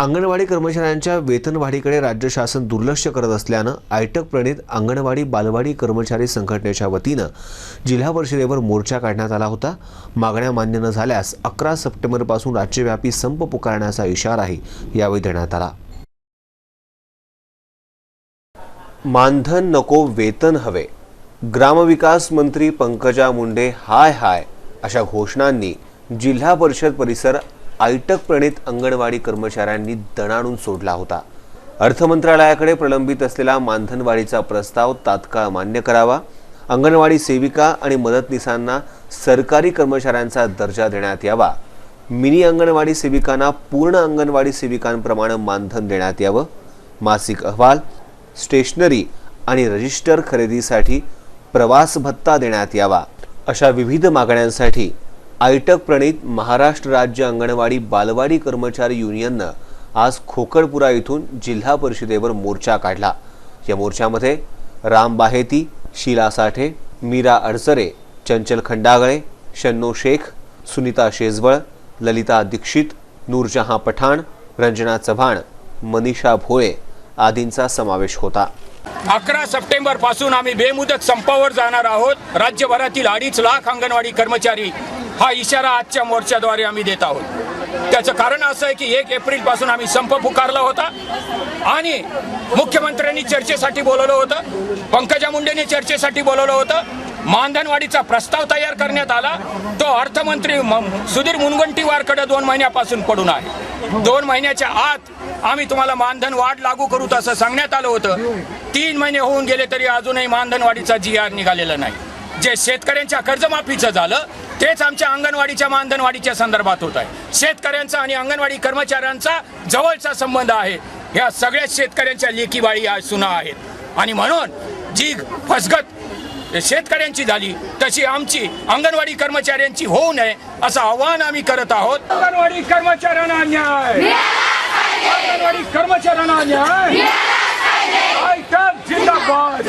अंगणवाडी कर्मचाऱ्यांच्या वेतनवाढीकडे राज्य शासन दुर्लक्ष करत असल्यानं आयटक प्रणित अंगणवाडी बालवाडी कर्मचारी संघटनेच्या वतीनं जिल्हा परिषदेवर मोर्चा काढण्यात आला होता. मागण्या मान्य न झाल्यास अकरा सप्टेंबरपासून राज्यव्यापी संप पुकारण्याचा इशाराही यावेळी देण्यात आला. मानधन नको वेतन हवे. ग्रामविकास मंत्री पंकजा मुंडे हाय हाय अशा घोषणांनी जिल्हा परिषद परिसर आयटक प्रणित अंगणवाडी कर्मचाऱ्यांनी दणाणून सोडला होता. अर्थमंत्रालयाकडे प्रलंबित असलेला मानधनवाढीचा प्रस्ताव तात्काळ मान्य करावा. अंगणवाडी सेविका आणि मदतनीसांना सरकारी कर्मचाऱ्यांचा दर्जा देण्यात यावा. मिनी अंगणवाडी सेविकांना पूर्ण अंगणवाडी सेविकांप्रमाणे मानधन देण्यात यावं. मासिक अहवाल स्टेशनरी आणि रजिस्टर खरेदीसाठी प्रवास भत्ता देण्यात यावा अशा विविध मागण्यांसाठी आयटक प्रणीत महाराष्ट्र राज्य अंगणवाडी बालवाडी कर्मचारी युनियननं आज खोकडपुरा इथून जिल्हा परिषदेवर मोर्चा काढला. या मोर्चामध्ये राम बाहेती शीला साठे मीरा अडसरे चंचल खंडागळे शन्नो शेख सुनीता शेजवळ ललिता दीक्षित नूरजहां पठाण रंजना चव्हाण मनीषा भोळे आदींचा समावेश होता. अकरा सप्टेंबरपासून आम्ही बेमुदत संपावर जाणार आहोत. राज्यभरातील अडीच लाख अंगणवाडी कर्मचारी हा इशारा आजच्या मोर्चाद्वारे आम्ही देत आहोत. त्याचं कारण असं आहे की एक एप्रिलपासून आम्ही संप पुकारला होता आणि मुख्यमंत्र्यांनी चर्चेसाठी बोलवलं होतं पंकजा मुंडेने चर्चेसाठी बोलवलं होतं. मानधनवाढीचा प्रस्ताव तयार करण्यात आला. तो अर्थमंत्री सुधीर मुनगंटीवारकडे दोन महिन्यापासून पडून आहे. दोन महिन्याच्या आत आम्ही तुम्हाला मानधन वाढ लागू करू असं सांगण्यात आलं होतं. तीन महिने होऊन गेले तरी अजूनही मानधनवाढीचा जी आर निघालेला नाही. जे शेतकऱ्यांच्या कर्जमाफीचं झालं तेच आमच्या अंगणवाडीच्या मानधनवाढीच्या संदर्भात होत आहे. शेतकऱ्यांचा आणि अंगणवाडी कर्मचाऱ्यांचा जवळचा संबंध आहे. या सगळ्या शेतकऱ्यांच्या लेखीबाळी आज सुना आहेत. आणि म्हणून जी फसगत शेतकऱ्यांची झाली तशी आमची अंगणवाडी कर्मचाऱ्यांची होऊ नये असं आव्हान आम्ही करत आहोत. अंगणवाडी कर्मचाऱ्यांना न्याय! अंगणवाडी कर्मचाऱ्यांना न्याय आयटक जिंदाबाद